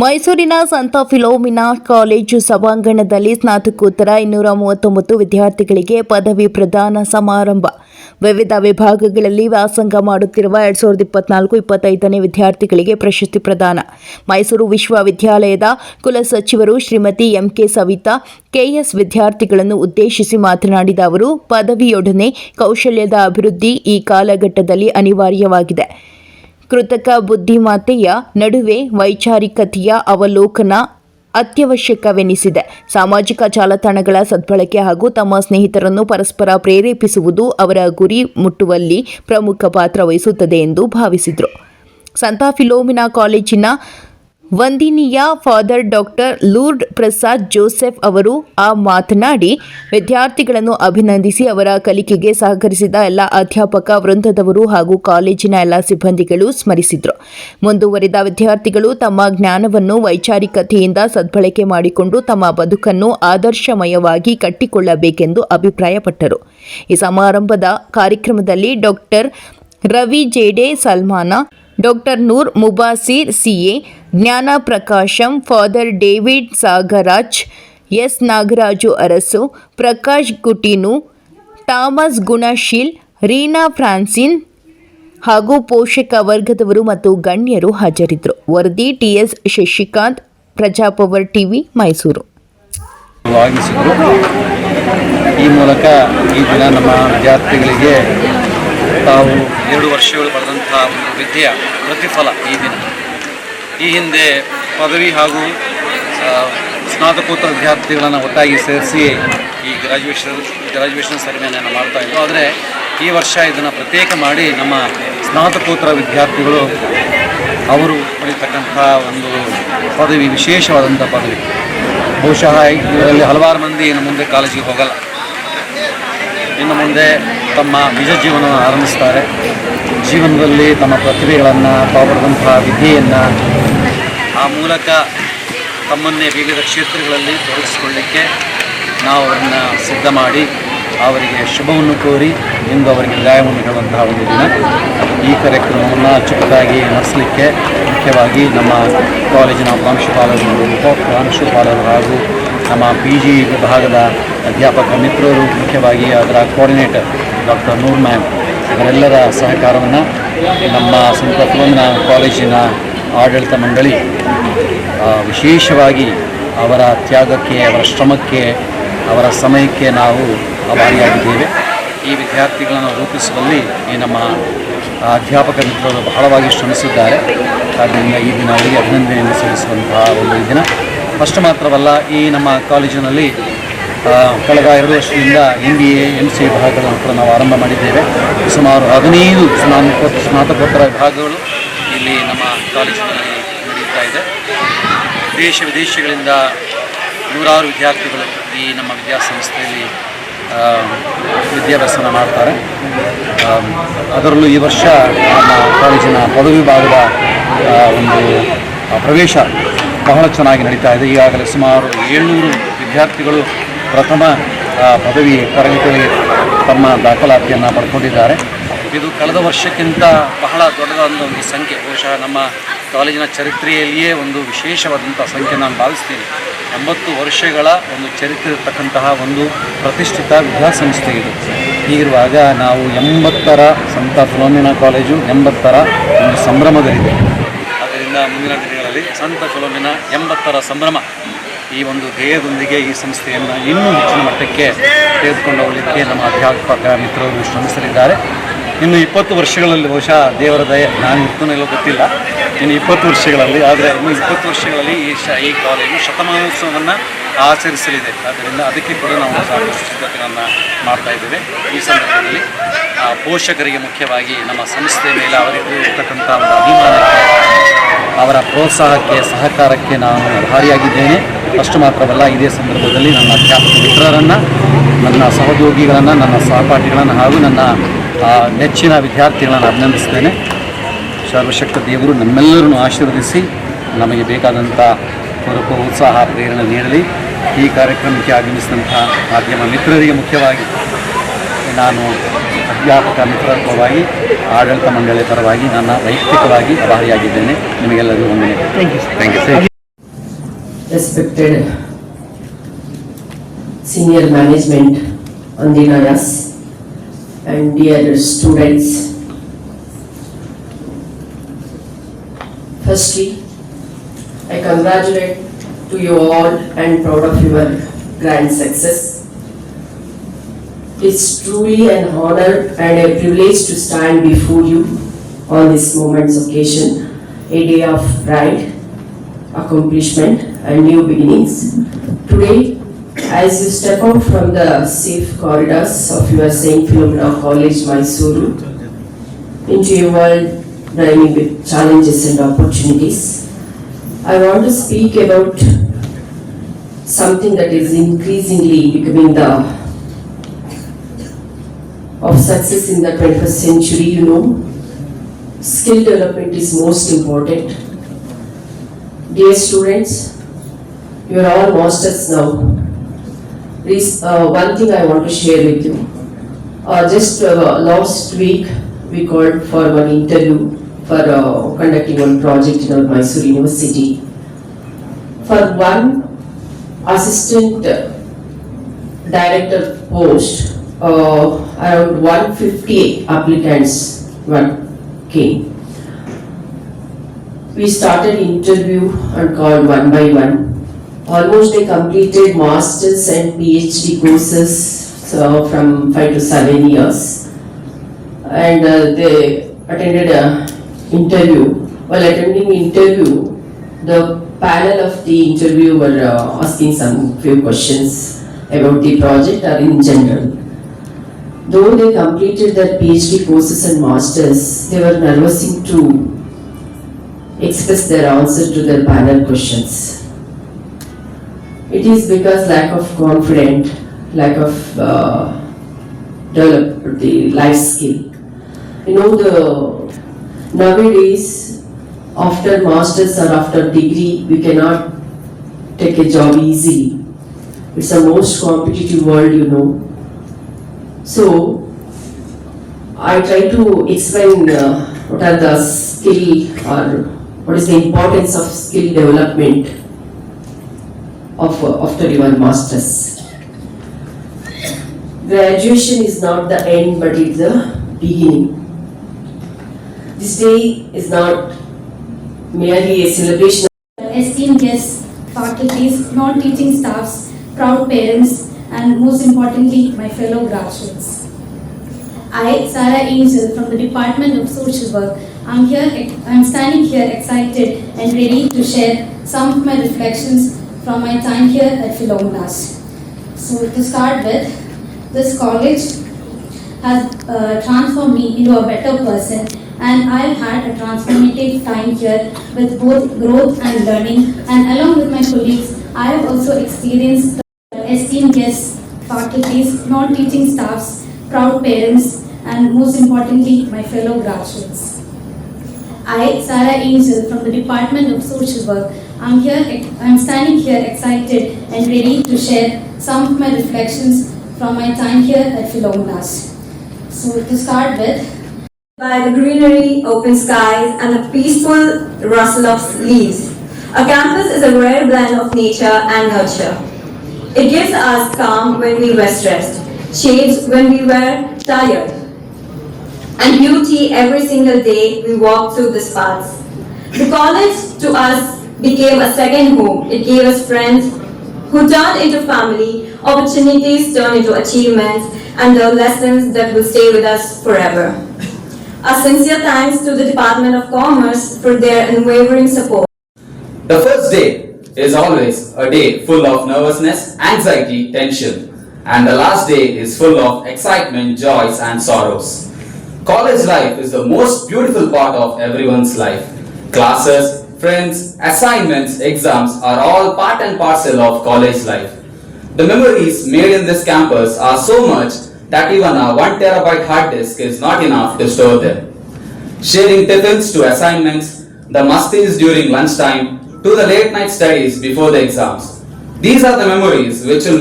ಮೈಸೂರಿನ ಸಂತ Philomena college ಸಭಾಂಗಣದಲ್ಲಿ ಸ್ನಾತಕೋತ್ತರ ಇನ್ನೂರ ಮೂವತ್ತೊಂಬತ್ತು ವಿದ್ಯಾರ್ಥಿಗಳಿಗೆ ಪದವಿ ಪ್ರದಾನ ಸಮಾರಂಭ. ವಿವಿಧ ವಿಭಾಗಗಳಲ್ಲಿ ವ್ಯಾಸಂಗ ಮಾಡುತ್ತಿರುವ ಎರಡ್ ಸಾವಿರದ ಇಪ್ಪತ್ನಾಲ್ಕು ಇಪ್ಪತ್ತೈದನೇ ವಿದ್ಯಾರ್ಥಿಗಳಿಗೆ ಪ್ರಶಸ್ತಿ ಪ್ರದಾನ. ಮೈಸೂರು ವಿಶ್ವವಿದ್ಯಾಲಯದ ಕುಲಸಚಿವರು Shrimati M K Savitha, K S ವಿದ್ಯಾರ್ಥಿಗಳನ್ನು ಉದ್ದೇಶಿಸಿ ಮಾತನಾಡಿದ ಅವರು, ಪದವಿಯೊಡನೆ ಕೌಶಲ್ಯದ ಅಭಿವೃದ್ಧಿ ಈ ಕಾಲಘಟ್ಟದಲ್ಲಿ ಅನಿವಾರ್ಯವಾಗಿದೆ. ಕೃತಕ ಬುದ್ಧಿಮತ್ತೆಯ ನಡುವೆ ವೈಚಾರಿಕತೆಯ ಅವಲೋಕನ ಅತ್ಯವಶ್ಯಕವೆನಿಸಿದೆ. ಸಾಮಾಜಿಕ ಜಾಲತಾಣಗಳ ಸದ್ಬಳಕೆ ಹಾಗೂ ತಮ್ಮ ಸ್ನೇಹಿತರನ್ನು ಪರಸ್ಪರ ಪ್ರೇರೇಪಿಸುವುದು ಅವರ ಗುರಿ ಮುಟ್ಟುವಲ್ಲಿ ಪ್ರಮುಖ ಪಾತ್ರ ವಹಿಸುತ್ತದೆ ಎಂದು ಭಾವಿಸಿದರು. ಸಂತಾ ಫಿಲೋಮಿನಾ ಕಾಲೇಜಿನ ವಂದಿನಿಯ ಫಾದರ್ ಡಾಕ್ಟರ್ ಲೂರ್ಡ್ ಪ್ರಸಾದ್ ಜೋಸೆಫ್ ಅವರು ಆ ಮಾತನಾಡಿ, ವಿದ್ಯಾರ್ಥಿಗಳನ್ನು ಅಭಿನಂದಿಸಿ ಅವರ ಕಲಿಕೆಗೆ ಸಹಕರಿಸಿದ ಎಲ್ಲ ಅಧ್ಯಾಪಕ ವೃಂದದವರು ಹಾಗೂ ಕಾಲೇಜಿನ ಎಲ್ಲ ಸಿಬ್ಬಂದಿಗಳು ಸ್ಮರಿಸಿದರು. ಮುಂದುವರಿದ ವಿದ್ಯಾರ್ಥಿಗಳು ತಮ್ಮ ಜ್ಞಾನವನ್ನು ವೈಚಾರಿಕತೆಯಿಂದ ಸದ್ಬಳಕೆ ಮಾಡಿಕೊಂಡು ತಮ್ಮ ಬದುಕನ್ನು ಆದರ್ಶಮಯವಾಗಿ ಕಟ್ಟಿಕೊಳ್ಳಬೇಕೆಂದು ಅಭಿಪ್ರಾಯಪಟ್ಟರು. ಈ ಸಮಾರಂಭದ ಕಾರ್ಯಕ್ರಮದಲ್ಲಿ doctor Ravi Jede Salmana doctor Noor Mubasir, CA Jnana Prakasham, father David Sagaraj, S Nagaraju Arasu, Prakash Gutinu Thomas Gunasheel, Reena Francine ಹಾಗೂ ಪೋಷಕ ವರ್ಗದವರು ಮತ್ತು ಗಣ್ಯರು ಹಾಜರಿದ್ದರು. ವರದಿ ಟಿಎಸ್ ಶಶಿಕಾಂತ್, ಪ್ರಜಾಪವರ್ ಟಿವಿ, ಮೈಸೂರು. ಈ ಮೂಲಕ ಈ ದಿನ ನಮ್ಮ ವಿದ್ಯಾರ್ಥಿಗಳಿಗೆ ತಾವು ಎರಡು ವರ್ಷಗಳು ಪಡೆದಂಥ ಒಂದು ವಿದ್ಯೆಯ ಪ್ರತಿಫಲ ಈ ದಿನ. ಈ ಹಿಂದೆ ಪದವಿ ಹಾಗೂ ಸ್ನಾತಕೋತ್ತರ ವಿದ್ಯಾರ್ಥಿಗಳನ್ನು ಒಟ್ಟಾಗಿ ಸೇರಿಸಿ ಈ ಗ್ರಾಜ್ಯುಯೇಷನ್ ಗ್ರಾಜ್ಯುಯೇಷನ್ ಸೆರೆಮನಿಯನ್ನು ಮಾಡ್ತಾ ಇದ್ದೋ ಆದರೆ ಈ ವರ್ಷ ಇದನ್ನು ಪ್ರತ್ಯೇಕ ಮಾಡಿ ನಮ್ಮ ಸ್ನಾತಕೋತ್ತರ ವಿದ್ಯಾರ್ಥಿಗಳು ಅವರು ಪಡೀತಕ್ಕಂಥ ಒಂದು ಪದವಿ ವಿಶೇಷವಾದಂಥ ಪದವಿ. ಬಹುಶಃ ಇದರಲ್ಲಿ ಹಲವಾರು ಮಂದಿ ಇನ್ನು ಮುಂದೆ ಕಾಲೇಜಿಗೆ ಹೋಗಲ್ಲ. ಇನ್ನು ಮುಂದೆ ತಮ್ಮ ನಿಜ ಜೀವನವನ್ನು ಆರಂಭಿಸ್ತಾರೆ ಜೀವನದಲ್ಲಿ ತಮ್ಮ ಪ್ರತಿಭೆಗಳನ್ನು ತಾವು ವಿದ್ಯೆಯನ್ನು ಆ ಮೂಲಕ ತಮ್ಮನ್ನೇ ವಿವಿಧ ಕ್ಷೇತ್ರಗಳಲ್ಲಿ ತೊಡಗಿಸಿಕೊಳ್ಳಿಕ್ಕೆ ನಾವು ಅವರನ್ನು ಸಿದ್ಧ ಮಾಡಿ ಅವರಿಗೆ ಶುಭವನ್ನು ಕೋರಿ ಎಂದು ಅವರಿಗೆ ವಿದಾಯವನ್ನು ಹೇಳುವಂತಹ ಒಂದು ದಿನ. ಈ ಕಾರ್ಯಕ್ರಮವನ್ನು ಚಿಕ್ಕದಾಗಿ ನಡೆಸಲಿಕ್ಕೆ ಮುಖ್ಯವಾಗಿ ನಮ್ಮ ಕಾಲೇಜಿನ ಪ್ರಾಂಶುಪಾಲರು ಉಪ ಪ್ರಾಂಶುಪಾಲರು ಹಾಗೂ ನಮ್ಮ ಪಿ ಜಿ ವಿಭಾಗದ ಅಧ್ಯಾಪಕ ಮಿತ್ರರು, ಮುಖ್ಯವಾಗಿ ಅದರ ಕೋಆರ್ಡಿನೇಟರ್ ಡಾಕ್ಟರ್ ನೂರ್ ಮ್ಯಾಮ್ ಇವರೆಲ್ಲರ ಸಹಕಾರವನ್ನು ನಮ್ಮ ಸಂತ ಕಾಲೇಜಿನ ಆಡಳಿತ ಮಂಡಳಿ ವಿಶೇಷವಾಗಿ ಅವರ ತ್ಯಾಗಕ್ಕೆ, ಅವರ ಶ್ರಮಕ್ಕೆ, ಅವರ ಸಮಯಕ್ಕೆ ನಾವು ಅಭಾರಿಯಾಗಿದ್ದೇವೆ ಈ ವಿದ್ಯಾರ್ಥಿಗಳನ್ನು ರೂಪಿಸುವಲ್ಲಿ ಈ ನಮ್ಮ ಅಧ್ಯಾಪಕ ಮಿತ್ರರು ಬಹಳವಾಗಿ ಶ್ರಮಿಸಿದ್ದಾರೆ. ಆದ್ದರಿಂದ ಈ ದಿನ ಅವರಿಗೆ ಅಭಿನಂದನೆಯನ್ನು ಸಲ್ಲಿಸುವಂತಹ ಒಂದು ದಿನ. ಅಷ್ಟು ಮಾತ್ರವಲ್ಲ, ಈ ನಮ್ಮ ಕಾಲೇಜಿನಲ್ಲಿ ಕಳೆದ ಎರಡು ವರ್ಷದಿಂದ M B A M C ವಿಭಾಗಗಳನ್ನು ಕೂಡ ನಾವು ಆರಂಭ ಮಾಡಿದ್ದೇವೆ. ಸುಮಾರು ಹದಿನೈದು ಸ್ನಾತಕೋತ್ತರ ಸ್ನಾತಕೋತ್ತರ ವಿಭಾಗಗಳು ಇಲ್ಲಿ ನಮ್ಮ ಕಾಲೇಜಿನಲ್ಲಿ ನಡೆಯುತ್ತಾ ಇದೆ. ದೇಶ ವಿದೇಶಗಳಿಂದ ನೂರಾರು ವಿದ್ಯಾರ್ಥಿಗಳು ಈ ನಮ್ಮ ವಿದ್ಯಾಸಂಸ್ಥೆಯಲ್ಲಿ ವಿದ್ಯಾಭ್ಯಾಸನ ಮಾಡ್ತಾರೆ. ಅದರಲ್ಲೂ ಈ ವರ್ಷ ನಮ್ಮ ಕಾಲೇಜಿನ ಪದವಿ ವಿಭಾಗದ ಒಂದು ಪ್ರವೇಶ ಬಹಳ ಚೆನ್ನಾಗಿ ನಡೀತಾ ಇದೆ. ಈಗಾಗಲೇ ಸುಮಾರು ಏಳ್ನೂರು ವಿದ್ಯಾರ್ಥಿಗಳು ಪ್ರಥಮ ಪದವಿ ತರಗತಿಗಳಿಗೆ ತಮ್ಮ ದಾಖಲಾತಿಯನ್ನು ಪಡ್ಕೊಂಡಿದ್ದಾರೆ. ಇದು ಕಳೆದ ವರ್ಷಕ್ಕಿಂತ ಬಹಳ ದೊಡ್ಡದಾದ ಒಂದು ಸಂಖ್ಯೆ. ಬಹುಶಃ ನಮ್ಮ ಕಾಲೇಜಿನ ಚರಿತ್ರೆಯಲ್ಲಿಯೇ ಒಂದು ವಿಶೇಷವಾದಂಥ ಸಂಖ್ಯೆ ನಾನು ಭಾವಿಸ್ತೀನಿ. ಎಂಬತ್ತು ವರ್ಷಗಳ ಒಂದು ಚರಿತ್ರೆ ಇರತಕ್ಕಂತಹ ಒಂದು ಪ್ರತಿಷ್ಠಿತ ವಿದ್ಯಾಸಂಸ್ಥೆ ಇದು. ಹೀಗಿರುವಾಗ ನಾವು ಎಂಬತ್ತರ ಸಂತ ಫಿಲೋಮಿನಾ ಕಾಲೇಜು ಎಂಬತ್ತರ ಒಂದು ಸಂಭ್ರಮದಲ್ಲಿದೆ ಆದ್ದರಿಂದ ಮುಂದಿನ ದಿನಗಳಲ್ಲಿ ಸಂತ ಕೊಲೊಂಬಿನ ಎಂಬತ್ತರ ಸಂಭ್ರಮ ಈ ಒಂದು ಧ್ಯೇಯದೊಂದಿಗೆ ಈ ಸಂಸ್ಥೆಯನ್ನು ಇನ್ನೂ ಹೆಚ್ಚಿನ ಮಟ್ಟಕ್ಕೆ ತೆಗೆದುಕೊಂಡು ಹೋಗಲಿಕ್ಕೆ ನಮ್ಮ ಅಧ್ಯಾಪಕ ಮಿತ್ರರು ಶ್ರಮಿಸಲಿದ್ದಾರೆ. ಇನ್ನು ಇಪ್ಪತ್ತು ವರ್ಷಗಳಲ್ಲಿ ಬಹುಶಃ ದೇವರ ದಯೆ ನಾನು ಇರ್ತಾನೋ ಗೊತ್ತಿಲ್ಲ. ಇನ್ನು ಇಪ್ಪತ್ತು ವರ್ಷಗಳಲ್ಲಿ, ಆದರೆ ಇನ್ನು ಇಪ್ಪತ್ತು ವರ್ಷಗಳಲ್ಲಿ ಈ ಶ, ಈ ಕಾಲೇಜು ಶತಮಾನೋತ್ಸವವನ್ನು ಆಚರಿಸಲಿದೆ. ಆದ್ದರಿಂದ ಅದಕ್ಕೆ ಕೂಡ ನಾವು ಸಾಕಷ್ಟು ಸಿದ್ಧತೆಗಳನ್ನು ಮಾಡ್ತಾ ಇದ್ದೇವೆ. ಈ ಸಂದರ್ಭದಲ್ಲಿ ಪೋಷಕರಿಗೆ ಮುಖ್ಯವಾಗಿ ನಮ್ಮ ಸಂಸ್ಥೆ ಮೇಲೆ ಅವರಿಗೆ ಇರ್ತಕ್ಕಂಥ ಒಂದು ಅಭಿಮಾನಕ್ಕೆ ಅವರ ಪ್ರೋತ್ಸಾಹಕ್ಕೆ, ಸಹಕಾರಕ್ಕೆ ನಾನು ಭಾರಿಯಾಗಿದ್ದೇನೆ. ಅಷ್ಟು ಮಾತ್ರವಲ್ಲ, ಇದೇ ಸಂದರ್ಭದಲ್ಲಿ ನನ್ನ ಅಧ್ಯಾಪಕ ಮಿತ್ರರನ್ನು, ನನ್ನ ಸಹೋದ್ಯೋಗಿಗಳನ್ನು, ನನ್ನ ಸಹಪಾಠಿಗಳನ್ನು ಹಾಗೂ ನನ್ನ ನೆಚ್ಚಿನ ವಿದ್ಯಾರ್ಥಿಗಳನ್ನು ಅಭಿನಂದಿಸ್ತೇನೆ. ಸರ್ವಶಕ್ತ ದೇವರು ನಮ್ಮೆಲ್ಲರನ್ನು ಆಶೀರ್ವದಿಸಿ, ನಮಗೆ ಬೇಕಾದಂಥ ಕೊರಕು ಉತ್ಸಾಹ, ಪ್ರೇರಣೆ ನೀಡಲಿ. ಈ ಕಾರ್ಯಕ್ರಮಕ್ಕೆ ಆಗಮಿಸಿದಂಥ ಮಾಧ್ಯಮ ಮಿತ್ರರಿಗೆ ಮುಖ್ಯವಾಗಿ ನಾನು ಅಧ್ಯಾಪಕ ಮಿತ್ರತ್ವವಾಗಿ ಆಡಳಿತ ಮಂಡಳಿ ಪರವಾಗಿ ನನ್ನ ವೈಯಕ್ತಿಕವಾಗಿ ಆಭಾರಿಯಾಗಿದ್ದೇನೆ ನಿಮಗೆಲ್ಲರಿಗೂ ಒಂದನೇ thank you thank you respected senior management on the dais and dear students. Firstly, I congratulate to you all and proud of your grand success. It's truly an honor and a privilege to stand before you on this moment's occasion, a day of pride, accomplishment and new beginnings. Today, as you step out from the safe corridors of your St. Philomena College, Mysuru, into a world brimming with challenges and opportunities, I want to speak about something that is increasingly becoming the of success in the 21st century, you know. Skill development is most important. Dear students, you are all masters now. Please, uh, one thing I want to share with you. Uh, just uh, last week, we called for one interview for uh, conducting one project in our Mysore University. For one assistant director post, uh, around 150 applicants came. We started interview and called one by one. Almost they completed masters and PhD courses so from five to seven years. And uh, they attended a interview. While attending interview, the panel of the interview were uh, asking some few questions about the project or in general. Though they completed their PhD courses and masters, they were nervous to express their answer to their panel questions. It is because lack of confidence, lack of uh, develop the life skill. You know the nowadays after masters or after degree we cannot take a job easily. It's a most competitive world, you know. So, I try to explain uh, what are the skill or what is the importance of skill development of uh, after your masters. Graduation is not the end, but it's the beginning. This day is not merely a celebration esteemed guests, faculties, non-teaching staffs, proud parents, and most importantly, my fellow graduates. I, Sarah Angel from the Department of Social Work, I'm here, I'm standing here excited and ready to share some of my reflections from my time here at Philomenas. So to start with, this college has uh, transformed me into a better person and I've had a transformative time here with both growth and learning and along with my colleagues, I have also experienced esteemed guests, faculties, non-teaching staffs, proud parents and most importantly, my fellow graduates. I, Sarah Angel from the Department of Social Work, I'm here, I'm standing here excited and ready to share some of my reflections from my time here at Philomenas. So to start with, by the greenery, open skies, and the peaceful rustle of leaves. A campus is a rare blend of nature and nurture. It gives us calm when we were stressed, shades when we were tired, and beauty every single day we walk through these paths. The college to us became a second home. It gave us friends who turned into family, opportunities turned into achievements, and the lessons that will stay with us forever. A sincere thanks to the Department of Commerce for their unwavering support. The first day is always a day full of nervousness, anxiety, tension, and the last day is full of excitement, joys, and sorrows. College life is the most beautiful part of everyone's life. Classes, friends, assignments, exams are all part and parcel of college life. The memories made in this campus are so much that even a 1 terabyte hard disk is not enough to store them. Sharing tiffins to assignments, the musties during lunchtime, to the late night studies before the exams. These are the memories which will